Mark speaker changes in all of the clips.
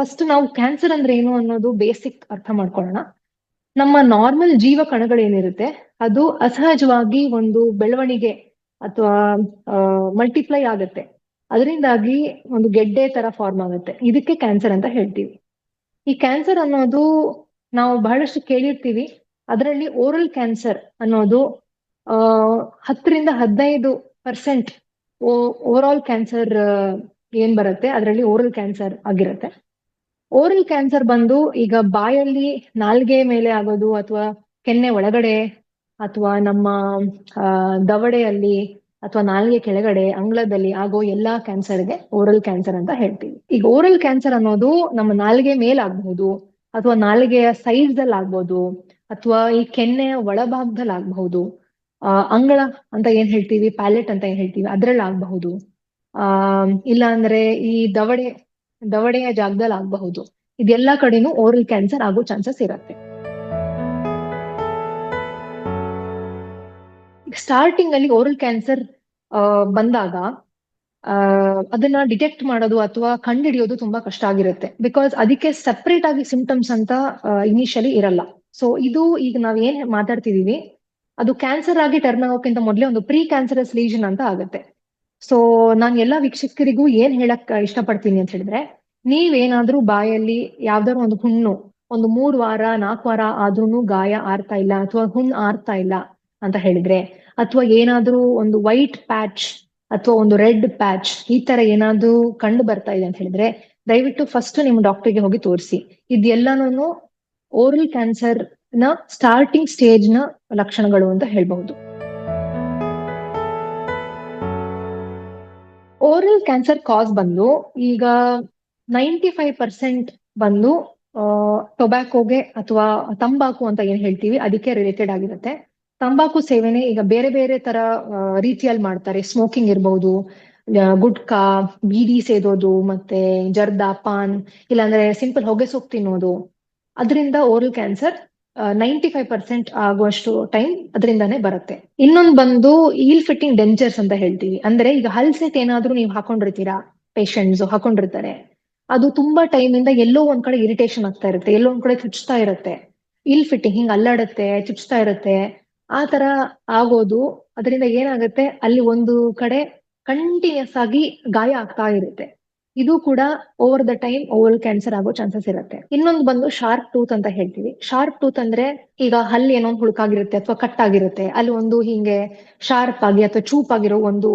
Speaker 1: First ನಾವು cancer ಅಂದ್ರೆ ಏನು ಅನ್ನೋದು ಬೇಸಿಕ್ ಅರ್ಥ ಮಾಡ್ಕೊಳ್ಳೋಣ. ನಮ್ಮ ನಾರ್ಮಲ್ ಜೀವ ಕಣಗಳೇನಿರುತ್ತೆ ಅದು ಅಸಹಜವಾಗಿ ಒಂದು ಬೆಳವಣಿಗೆ ಅಥವಾ ಮಲ್ಟಿಪ್ಲೈ ಆಗುತ್ತೆ. ಅದರಿಂದಾಗಿ ಒಂದು ಗೆಡ್ಡೆ ತರ ಫಾರ್ಮ್ ಆಗುತ್ತೆ. ಇದಕ್ಕೆ ಕ್ಯಾನ್ಸರ್ ಅಂತ ಹೇಳ್ತೀವಿ. ಈ ಕ್ಯಾನ್ಸರ್ ಅನ್ನೋದು ನಾವು ಬಹಳಷ್ಟು ಕೇಳಿರ್ತೀವಿ. ಅದರಲ್ಲಿ ಓರಲ್ ಕ್ಯಾನ್ಸರ್ ಅನ್ನೋದು, ಆ, ಹತ್ತರಿಂದ ಹದಿನೈದು ಪರ್ಸೆಂಟ್ ಓವರ್ ಆಲ್ ಕ್ಯಾನ್ಸರ್ ಏನ್ ಬರುತ್ತೆ? ಅದರಲ್ಲಿ ಓರಲ್ ಕ್ಯಾನ್ಸರ್ ಆಗಿರುತ್ತೆ. ಓರಲ್ ಕ್ಯಾನ್ಸರ್ ಬಂದು ಈಗ ಬಾಯಲ್ಲಿ ನಾಲ್ಗೆ ಮೇಲೆ ಆಗೋದು ಅಥವಾ ಕೆನ್ನೆ ಒಳಗಡೆ ಅಥವಾ ನಮ್ಮ ದವಡೆಯಲ್ಲಿ ಅಥವಾ ನಾಲ್ಗೆ ಕೆಳಗಡೆ ಅಂಗಳದಲ್ಲಿ ಆಗೋ ಎಲ್ಲಾ ಕ್ಯಾನ್ಸರ್ಗೆ ಓರಲ್ ಕ್ಯಾನ್ಸರ್ ಅಂತ ಹೇಳ್ತೀವಿ. ಈಗ ಓರಲ್ ಕ್ಯಾನ್ಸರ್ ಅನ್ನೋದು ನಮ್ಮ ನಾಲ್ಗೆ ಮೇಲಾಗಬಹುದು ಅಥವಾ ನಾಲ್ಗೆಯ ಸೈಜ್ ಆಗ್ಬೋದು ಅಥವಾ ಈ ಕೆನ್ನೆಯ ಒಳಭಾಗದಲ್ಲಿ ಆಗಬಹುದು. ಆ, ಅಂಗಳ ಅಂತ ಏನ್ ಹೇಳ್ತೀವಿ ಪ್ಯಾಲೆಟ್ ಅಂತ ಏನ್ ಹೇಳ್ತೀವಿ ಅದ್ರಲ್ಲಿ ಆಗಬಹುದು ಆ ಇಲ್ಲ ಅಂದ್ರೆ ಈ ದವಡೆ ದವಡೆಯ ಜಾಗದಲ್ಲಿ ಆಗಬಹುದು. ಇದೆಲ್ಲಾ ಕಡೆನೂ ಓರಲ್ ಕ್ಯಾನ್ಸರ್ ಆಗೋ ಚಾನ್ಸಸ್ ಇರುತ್ತೆ. ಸ್ಟಾರ್ಟಿಂಗ್ ಅಲ್ಲಿ ಓರಲ್ ಕ್ಯಾನ್ಸರ್ ಬಂದಾಗ ಅದನ್ನ ಡಿಟೆಕ್ಟ್ ಮಾಡೋದು ಅಥವಾ ಕಂಡುಹಿಡಿಯೋದು ತುಂಬಾ ಕಷ್ಟ ಆಗಿರುತ್ತೆ. ಬಿಕಾಸ್ ಅದಕ್ಕೆ ಸೆಪರೇಟ್ ಆಗಿ ಸಿಂಪ್ಟಮ್ಸ್ ಅಂತ ಇನಿಷಿಯಲಿ ಇರಲ್ಲ. ಸೊ ಇದು ಈಗ ನಾವ್ ಏನ್ ಮಾತಾಡ್ತಿದೀವಿ, ಅದು ಕ್ಯಾನ್ಸರ್ ಆಗಿ ಟರ್ನ್ ಆಗೋಕ್ಕಿಂತ ಮೊದಲೇ ಒಂದು ಪ್ರೀ ಕ್ಯಾನ್ಸರಸ್ ಲೀಜನ್ ಅಂತ ಆಗುತ್ತೆ. ಸೊ ನಾನ್ ಎಲ್ಲಾ ವೀಕ್ಷಕರಿಗೂ ಏನ್ ಹೇಳಕ್ ಇಷ್ಟಪಡ್ತೀನಿ ಅಂತ ಹೇಳಿದ್ರೆ, ನೀವೇನಾದ್ರೂ ಬಾಯಲ್ಲಿ ಯಾವ್ದಾದ್ರು ಒಂದು ಹುಣ್ಣು, ಒಂದು ಮೂರ್ ವಾರ, ನಾಲ್ಕು ವಾರ ಆದ್ರೂನು ಗಾಯ ಆರ್ತಾ ಇಲ್ಲ ಅಥವಾ ಹುಣ್ಣು ಆರ್ತಾ ಇಲ್ಲ ಅಂತ ಹೇಳಿದ್ರೆ, ಅಥವಾ ಏನಾದ್ರೂ ಒಂದು ವೈಟ್ ಪ್ಯಾಚ್ ಅಥವಾ ಒಂದು ರೆಡ್ ಪ್ಯಾಚ್ ಈ ತರ ಏನಾದ್ರೂ ಕಂಡು ಬರ್ತಾ ಇದೆ ಅಂತ ಹೇಳಿದ್ರೆ, ದಯವಿಟ್ಟು ಫಸ್ಟ್ ನಿಮ್ಮ ಡಾಕ್ಟರ್ಗೆ ಹೋಗಿ ತೋರಿಸಿ. ಇದೆಲ್ಲಾನು ಓರಲ್ ಕ್ಯಾನ್ಸರ್ನ ಸ್ಟಾರ್ಟಿಂಗ್ ಸ್ಟೇಜ್ನ ಲಕ್ಷಣಗಳು ಅಂತ ಹೇಳ್ಬಹುದು. ಓರಲ್ ಕ್ಯಾನ್ಸರ್ ಕಾಸ್ ಬಂದು ಈಗ ನೈಂಟಿ ಫೈವ್ ಪರ್ಸೆಂಟ್ ಬಂದು ಟೊಬ್ಯಾಕೋಗೆ ಅಥವಾ ತಂಬಾಕು ಅಂತ ಏನ್ ಹೇಳ್ತೀವಿ, ಅದಕ್ಕೆ ರಿಲೇಟೆಡ್ ಆಗಿರುತ್ತೆ. ತಂಬಾಕು ಸೇವನೆ ಈಗ ಬೇರೆ ಬೇರೆ ತರ ರೀತಿಯಲ್ಲಿ ಮಾಡ್ತಾರೆ. ಸ್ಮೋಕಿಂಗ್ ಇರ್ಬಹುದು ಗುಟ್ಕಾ, ಬೀಡಿ ಸೇದೋದು, ಮತ್ತೆ ಜರ್ದಾ, ಪಾನ್, ಇಲ್ಲಾಂದ್ರೆ ಸಿಂಪಲ್ ಹೊಗೆ ಸೊಪ್ಪು ತಿನ್ನೋದು. ಅದರಿಂದ oral cancer ninety five percent ಆಗುವಷ್ಟು ಟೈಮ್ ಅದರಿಂದಾನೇ ಬರುತ್ತೆ. ಇನ್ನೊಂದು ಬಂದು ಈಲ್ ಫಿಟ್ಟಿಂಗ್ ಡೆಂಜರ್ಸ್ ಅಂತ ಹೇಳ್ತೀವಿ. ಅಂದ್ರೆ ಈಗ ಹಲ್ಸೆಟ್ ಏನಾದ್ರೂ ನೀವು ಹಾಕೊಂಡಿರ್ತೀರಾ? ಪೇಷಂಟ್ಸ್ ಹಾಕೊಂಡಿರ್ತಾರೆ. ಅದು ತುಂಬಾ ಟೈಮ್ ಇಂದ ಎಲ್ಲೋ ಒಂದ್ ಕಡೆ ಇರಿಟೇಷನ್ ಆಗ್ತಾ ಇರುತ್ತೆ. ಎಲ್ಲೋ ಒಂದ್ ಕಡೆ ಚುಚ್ತಾ ಇರುತ್ತೆ. ಇಲ್ ಫಿಟ್ಟಿಂಗ್ ಹಿಂಗ್ ಅಲ್ಲಾಡುತ್ತೆ, ಚುಚ್ತಾ ಇರುತ್ತೆ. ಆ ತರ ಆಗೋದು. ಅದರಿಂದ ಏನಾಗುತ್ತೆ? ಅಲ್ಲಿ ಒಂದು ಕಡೆ ಕಂಟಿನ್ಯೂಸ್ ಆಗಿ ಗಾಯ ಆಗ್ತಾ ಇರುತ್ತೆ. ಇದು ಕೂಡ over the time over cancer ಆಗೋ ಚಾನ್ಸಸ್ ಇರುತ್ತೆ. ಇನ್ನೊಂದು ಬಂದು ಶಾರ್ಪ್ ಟೂತ್ ಅಂತ ಹೇಳ್ತೀವಿ. ಶಾರ್ಪ್ ಟೂತ್ ಅಂದ್ರೆ ಈಗ ಹಲ್ಲಿ ಏನೋ ಒಂದು ಹುಡುಕಾಗಿರುತ್ತೆ ಅಥವಾ ಕಟ್ ಆಗಿರುತ್ತೆ ಅಲ್ಲಿ ಒಂದು ಹಿಂಗೆ ಶಾರ್ಪ್ ಆಗಿ ಅಥವಾ ಚೂಪ್ ಆಗಿರೋ ಒಂದು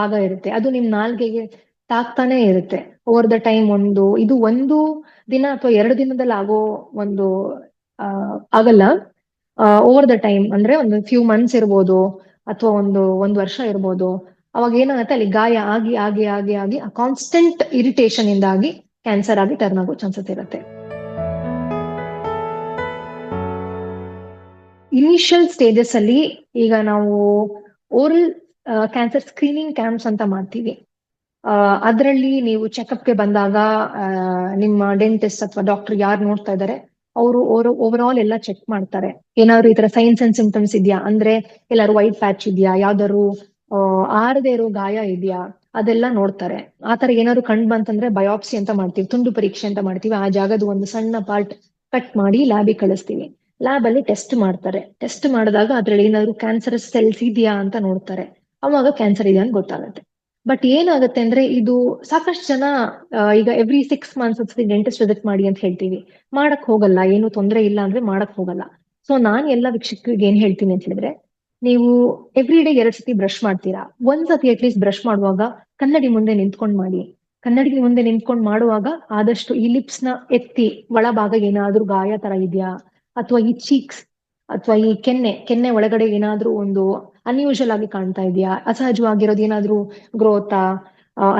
Speaker 1: ಭಾಗ ಇರುತ್ತೆ. ಅದು ನಿಮ್ ನಾಲ್ಗೆಗೆ ತಾಕ್ತಾನೆ ಇರುತ್ತೆ. ಓವರ್ ದ ಟೈಮ್ ಒಂದು, ಇದು ಒಂದು ದಿನ ಅಥವಾ ಎರಡು ದಿನದಲ್ಲಿ ಆಗೋ ಒಂದು ಆಗಲ್ಲ. ಓವರ್ ದ ಟೈಮ್ ಅಂದ್ರೆ ಒಂದು ಫ್ಯೂ ಮಂತ್ಸ್ ಇರ್ಬೋದು ಅಥವಾ ಒಂದು, ಒಂದ್ ವರ್ಷ ಇರ್ಬೋದು. ಅವಾಗ ಏನಾಗುತ್ತೆ? ಅಲ್ಲಿ ಗಾಯ ಆಗಿ ಆಗಿ ಆಗಿ ಆಗಿ ಕಾನ್ಸ್ಟೆಂಟ್ ಇರಿಟೇಷನ್ ಇಂದಾಗಿ ಕ್ಯಾನ್ಸರ್ ಆಗಿ ಟರ್ನ್ ಆಗೋ ಚಾನ್ಸಸ್ ಇರುತ್ತೆ. ಇನಿಷಿಯಲ್ ಸ್ಟೇಜಸ್ ಅಲ್ಲಿ ಈಗ ನಾವು ಓರಲ್ ಕ್ಯಾನ್ಸರ್ ಸ್ಕ್ರೀನಿಂಗ್ ಕ್ಯಾಂಪ್ಸ್ ಅಂತ ಮಾಡ್ತೀವಿ. ಅದರಲ್ಲಿ ನೀವು ಚೆಕಪ್ಗೆ ಬಂದಾಗ ನಿಮ್ಮ ಡೆಂಟಿಸ್ಟ್ ಅಥವಾ ಡಾಕ್ಟರ್ ಯಾರು ನೋಡ್ತಾ ಇದ್ದಾರೆ ಅವರು ಓವರ್ ಆಲ್ ಎಲ್ಲ ಚೆಕ್ ಮಾಡ್ತಾರೆ. ಏನಾದ್ರು ಈ ತರ ಸೈನ್ಸ್ ಅಂಡ್ ಸಿಂಪ್ಟಮ್ಸ್ ಇದೆಯಾ? ಅಂದ್ರೆ ಎಲ್ಲಾರು ವೈಟ್ ಪ್ಯಾಚ್ ಇದೆಯಾ? ಯಾವ್ದಾದ್ರು ಆರದೇ ಇರೋ ಗಾಯ ಇದೆಯಾ? ಅದೆಲ್ಲ ನೋಡ್ತಾರೆ. ಆತರ ಏನಾದ್ರು ಕಂಡು ಬಂತಂದ್ರೆ ಬಯೋಪ್ಸಿ ಅಂತ ಮಾಡ್ತೀವಿ, ತುಂಡು ಪರೀಕ್ಷೆ ಅಂತ ಮಾಡ್ತೀವಿ. ಆ ಜಾಗದ ಒಂದು ಸಣ್ಣ ಪಾರ್ಟ್ ಕಟ್ ಮಾಡಿ ಲ್ಯಾಬಿಗೆ ಕಳಿಸ್ತೀವಿ. ಲ್ಯಾಬ್ ಅಲ್ಲಿ ಟೆಸ್ಟ್ ಮಾಡ್ತಾರೆ. ಟೆಸ್ಟ್ ಮಾಡಿದಾಗ ಅದ್ರಲ್ಲಿ ಏನಾದ್ರು ಕ್ಯಾನ್ಸರ್ ಸೆಲ್ಸ್ ಇದೆಯಾ ಅಂತ ನೋಡ್ತಾರೆ. ಅವಾಗ ಕ್ಯಾನ್ಸರ್ ಇದೆಯಾ ಅಂತ ಗೊತ್ತಾಗುತ್ತೆ. ಬಟ್ ಏನಾಗುತ್ತೆ ಅಂದ್ರೆ ಇದು ಸಾಕಷ್ಟು ಜನ ಈಗ every six months dentist visit ಮಾಡಿ ಅಂತ ಹೇಳ್ತೀವಿ. ಮಾಡಕ್ ಹೋಗಲ್ಲ, ಏನು ತೊಂದರೆ ಇಲ್ಲ ಅಂದ್ರೆ ಮಾಡಕ್ ಹೋಗಲ್ಲ. ಸೊ ನಾನ್ ಎಲ್ಲ ವೀಕ್ಷಕರಿಗೆ ಏನ್ ಹೇಳ್ತೀನಿ ಅಂತ ಹೇಳಿದ್ರೆ ನೀವು ಎವ್ರಿ ಡೇ ಎರಡ್ ಸತಿ ಬ್ರಷ್ ಮಾಡ್ತೀರಾ? ಒಂದ್ ಸತಿ ಅಟ್ಲೀಸ್ಟ್ ಬ್ರಷ್ ಮಾಡುವಾಗ ಕನ್ನಡಿ ಮುಂದೆ ನಿಂತ್ಕೊಂಡ್ ಮಾಡಿ. ಕನ್ನಡಿ ಮುಂದೆ ನಿಂತ್ಕೊಂಡ್ ಮಾಡುವಾಗ ಆದಷ್ಟು ಈ ಲಿಪ್ಸ್ನ ಎತ್ತಿ ಒಳಭಾಗ ಏನಾದ್ರೂ ಗಾಯ ತರ ಇದೆಯಾ? ಅಥವಾ ಈ ಚೀಕ್ಸ್ ಅಥವಾ ಈ ಕೆನ್ನೆ ಕೆನ್ನೆ ಒಳಗಡೆ ಏನಾದ್ರೂ ಒಂದು ಅನ್ಯೂಶಲ್ ಆಗಿ ಕಾಣ್ತಾ ಇದೆಯಾ? ಅಸಹಜವಾಗಿರೋದು ಏನಾದ್ರೂ ಗ್ರೋತಾ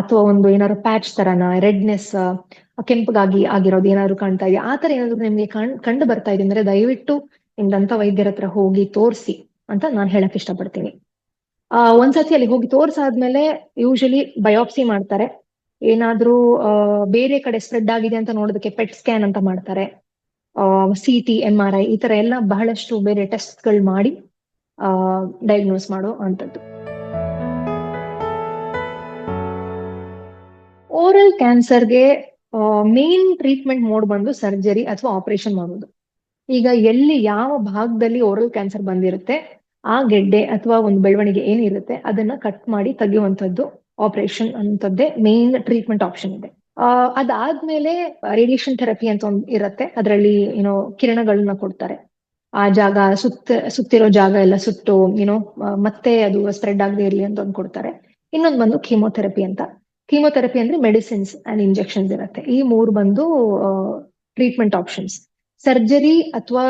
Speaker 1: ಅಥವಾ ಒಂದು ಏನಾದ್ರು ಪ್ಯಾಚ್ ತರನ? ರೆಡ್ನೆಸ್ ಕೆಂಪಗಾಗಿ ಆಗಿರೋದು ಏನಾದ್ರು ಕಾಣ್ತಾ ಇದೆಯಾ? ಆತರ ಏನಾದ್ರು ನಿಮ್ಗೆ ಕಂಡು ಬರ್ತಾ ಇದೆ ಅಂದ್ರೆ ದಯವಿಟ್ಟು ನಿಮ್ದಂತ ವೈದ್ಯರ ಹತ್ರ ಹೋಗಿ ತೋರಿಸಿ. ಅಂತ ನಾನು ಹೇಳಕ್ ಇಷ್ಟಪಡ್ತೀನಿ. ಆ, ಒಂದ್ಸತಿ ಅಲ್ಲಿ ಹೋಗಿ ತೋರ್ಸಾದ್ಮೇಲೆ ಯೂಶಲಿ ಬಯೋಪ್ಸಿ ಮಾಡ್ತಾರೆ. ಏನಾದ್ರೂ ಬೇರೆ ಕಡೆ ಸ್ಪ್ರೆಡ್ ಆಗಿದೆ ಅಂತ ನೋಡೋದಕ್ಕೆ ಪೆಟ್ ಸ್ಕ್ಯಾನ್ ಅಂತ ಮಾಡ್ತಾರೆ. C T M R I ಈ ತರ ಎಲ್ಲ ಬಹಳಷ್ಟು ಬೇರೆ ಟೆಸ್ಟ್ಗಳು ಮಾಡಿ, ಆ ಡಯಾಗ್ನೋಸ್ ಮಾಡೋ ಅಂತದ್ದು ಓರಲ್ ಕ್ಯಾನ್ಸರ್ಗೆ ಮೇನ್ ಟ್ರೀಟ್ಮೆಂಟ್ ಮೋಡ್ ಬಂದು ಸರ್ಜರಿ ಅಥವಾ ಆಪರೇಷನ್ ಮಾಡೋದು. ಈಗ ಎಲ್ಲಿ ಯಾವ ಭಾಗದಲ್ಲಿ ಓರಲ್ ಕ್ಯಾನ್ಸರ್ ಬಂದಿರುತ್ತೆ, ಆ ಗೆಡ್ಡೆ ಅಥವಾ ಒಂದು ಬೆಳವಣಿಗೆ ಏನಿರುತ್ತೆ, ಅದನ್ನ ಕಟ್ ಮಾಡಿ ತೆಗೆಯುವಂಥದ್ದು ಆಪರೇಷನ್ ಅಂತದ್ದೇ ಮೇನ್ ಟ್ರೀಟ್ಮೆಂಟ್ ಆಪ್ಷನ್ ಇದೆ. ಅದಾದ್ಮೇಲೆ ರೇಡಿಯೇಷನ್ ಥೆರಪಿ ಅಂತ ಒಂದು ಇರುತ್ತೆ, ಅದರಲ್ಲಿ ಏನೋ ಕಿರಣಗಳನ್ನ ಕೊಡ್ತಾರೆ. ಆ ಜಾಗ ಸುತ್ತ, ಸುತ್ತಿರೋ ಜಾಗ ಎಲ್ಲ ಸುಟ್ಟು ಏನೋ ಮತ್ತೆ ಅದು ಸ್ಪ್ರೆಡ್ ಆಗದೆ ಇರಲಿ ಅಂತ ಒಂದು ಕೊಡ್ತಾರೆ. ಇನ್ನೊಂದು ಬಂದು ಕೀಮೋಥೆರಪಿ ಅಂತ. ಕೀಮೋಥೆರಪಿ ಅಂದ್ರೆ ಮೆಡಿಸಿನ್ಸ್ ಅಂಡ್ ಇಂಜೆಕ್ಷನ್ಸ್ ಇರುತ್ತೆ. ಈ ಮೂರು ಬಂದು ಟ್ರೀಟ್ಮೆಂಟ್ ಆಪ್ಷನ್ಸ್ ಸರ್ಜರಿ ಅಥವಾ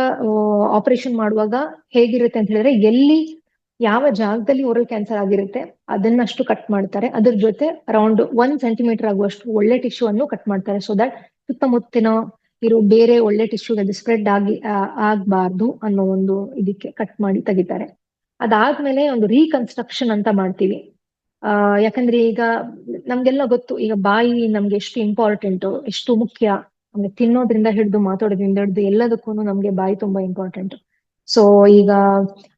Speaker 1: ಆಪರೇಷನ್ ಮಾಡುವಾಗ ಹೇಗಿರುತ್ತೆ ಅಂತ ಹೇಳಿದ್ರೆ ಎಲ್ಲಿ ಯಾವ ಜಾಗದಲ್ಲಿ ಓರಲ್ ಕ್ಯಾನ್ಸರ್ ಆಗಿರುತ್ತೆ ಅದನ್ನಷ್ಟು ಕಟ್ ಮಾಡ್ತಾರೆ. ಅದ್ರ ಜೊತೆ ಅರೌಂಡ್ ಒನ್ ಸೆಂಟಿಮೀಟರ್ ಆಗುವಷ್ಟು ಒಳ್ಳೆ ಟಿಶ್ಯೂ ಅನ್ನು ಕಟ್ ಮಾಡ್ತಾರೆ. ಸೊ ದಟ್ ಸುತ್ತಮುತ್ತಿನ ಇರೋ ಬೇರೆ ಒಳ್ಳೆ ಟಿಶ್ಯೂ ಅದು ಸ್ಪ್ರೆಡ್ ಆಗಿ ಆಗ್ಬಾರ್ದು ಅನ್ನೋ ಒಂದು ಇದಕ್ಕೆ ಕಟ್ ಮಾಡಿ ತೆಗಿತಾರೆ. ಅದಾದ್ಮೇಲೆ ಒಂದು ರೀಕನ್ಸ್ಟ್ರಕ್ಷನ್ ಅಂತ ಮಾಡ್ತೀವಿ. ಆ, ಯಾಕಂದ್ರೆ ಈಗ ನಮ್ಗೆಲ್ಲ ಗೊತ್ತು, ಈಗ ಬಾಯಿ ನಮ್ಗೆ ಎಷ್ಟು ಇಂಪಾರ್ಟೆಂಟ್, ಎಷ್ಟು ಮುಖ್ಯ ನಮ್ಗೆ ತಿನ್ನೋದ್ರಿಂದ ಹಿಡಿದು ಮಾತಾಡೋದ್ರಿಂದ ಹಿಡಿದು ಎಲ್ಲದಕ್ಕೂ ನಮ್ಗೆ ಬಾಯಿ ತುಂಬಾ ಇಂಪಾರ್ಟೆಂಟ್ ಸೊ ಈಗ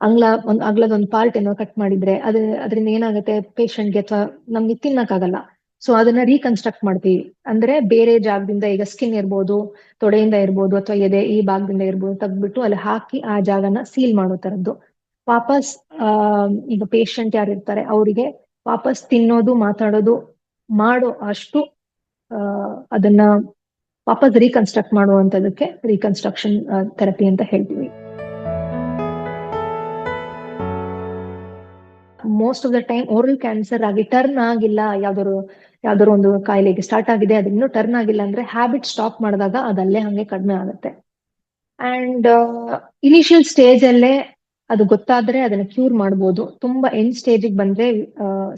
Speaker 1: ಅಂಗ್ಲ, ಒಂದ್ ಅಗ್ಲದ ಒಂದು ಪಾರ್ಟ್ ಏನೋ ಕಟ್ ಮಾಡಿದ್ರೆ ಅದ್ರ, ಅದರಿಂದ ಏನಾಗುತ್ತೆ ಪೇಷಂಟ್ಗೆ ಅಥವಾ ನಮ್ಗೆ ತಿನ್ನಕ್ಕಾಗಲ್ಲ. ಸೊ ಅದನ್ನ ರೀಕನ್ಸ್ಟ್ರಕ್ಟ್ ಮಾಡ್ತೀವಿ. ಅಂದ್ರೆ ಬೇರೆ ಜಾಗದಿಂದ ಈಗ ಸ್ಕಿನ್ ಇರ್ಬೋದು, ತೊಡೆಯಿಂದ ಇರ್ಬೋದು, ಅಥವಾ ಎದೆ ಈ ಭಾಗದಿಂದ ಇರ್ಬೋದು ತೆಗ್ದ್ಬಿಟ್ಟು ಅಲ್ಲಿ ಹಾಕಿ ಆ ಜಾಗನ ಸೀಲ್ ಮಾಡೋ ತರದ್ದು. ವಾಪಸ್, ಆ, ಈಗ ಪೇಷಂಟ್ ಯಾರು ಇರ್ತಾರೆ ಅವರಿಗೆ ವಾಪಸ್ ತಿನ್ನೋದು, ಮಾತಾಡೋದು ಮಾಡೋ ಅಷ್ಟು ಅದನ್ನ ವಾಪಸ್ ರೀಕನ್ಸ್ಟ್ರಕ್ಟ್ ಮಾಡುವಂತದಕ್ಕೆ ರೀಕನ್ಸ್ಟ್ರಕ್ಷನ್ ಥೆರಪಿ ಅಂತ ಹೇಳ್ತೀವಿ. Most of the time oral cancer ಆಗಿ ಟರ್ನ್ ಆಗಿಲ್ಲ, ಯಾವ್ದಾದ್ರು ಯಾವ್ದಾದ್ರು ಒಂದು ಕಾಯಿಲೆಗೆ ಸ್ಟಾರ್ಟ್ ಆಗಿದೆ, ಅದು ಇನ್ನೂ ಟರ್ನ್ ಆಗಿಲ್ಲ ಅಂದ್ರೆ ಹ್ಯಾಬಿಟ್ ಸ್ಟಾಪ್ ಮಾಡಿದಾಗ ಅದಲ್ಲೇ ಹಂಗೆ ಕಡಿಮೆ ಆಗುತ್ತೆ. ಅಂಡ್ ಇನಿಷಿಯಲ್ ಸ್ಟೇಜ್ ಅಲ್ಲೇ ಅದು ಗೊತ್ತಾದ್ರೆ ಅದನ್ನ ಕ್ಯೂರ್ ಮಾಡ್ಬೋದು. ತುಂಬಾ ಎಂಡ್ ಸ್ಟೇಜಿಗೆ ಬಂದ್ರೆ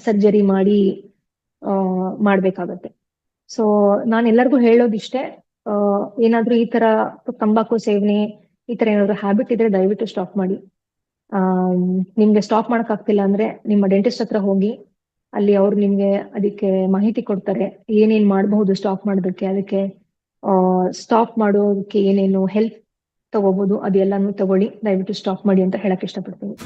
Speaker 1: ಸರ್ಜರಿ ಮಾಡಿ ಮಾಡ್ಬೇಕಾಗತ್ತೆ. ಸೊ ನಾನು ಎಲ್ಲರಿಗೂ ಹೇಳೋದಿಷ್ಟೇ ಏನಾದ್ರೂ ಈ ತರ ತಂಬಾಕು ಸೇವನೆ, ಈ ತರ ಏನಾದ್ರು ಹ್ಯಾಬಿಟ್ ಇದ್ರೆ ದಯವಿಟ್ಟು ಸ್ಟಾಪ್ ಮಾಡಿ. ನಿಮ್ಗೆ ಸ್ಟಾಪ್ ಮಾಡಕ್ ಆಗ್ತಿಲ್ಲ ಅಂದ್ರೆ ನಿಮ್ಮ ಡೆಂಟಿಸ್ಟ್ ಹತ್ರ ಹೋಗಿ, ಅಲ್ಲಿ ಅವ್ರು ನಿಮ್ಗೆ ಅದಕ್ಕೆ ಮಾಹಿತಿ ಕೊಡ್ತಾರೆ, ಏನೇನ್ ಮಾಡಬಹುದು ಸ್ಟಾಪ್ ಮಾಡೋದಕ್ಕೆ, ಅದಕ್ಕೆ ಸ್ಟಾಪ್ ಮಾಡೋದಕ್ಕೆ ಏನೇನು ಹೆಲ್ಪ್ ತಗೋಬಹುದು ಅದೆಲ್ಲಾನು ತಗೊಳ್ಳಿ, ದಯವಿಟ್ಟು ಸ್ಟಾಪ್ ಮಾಡಿ ಅಂತ ಹೇಳಕ್ ಇಷ್ಟಪಡ್ತೀನಿ.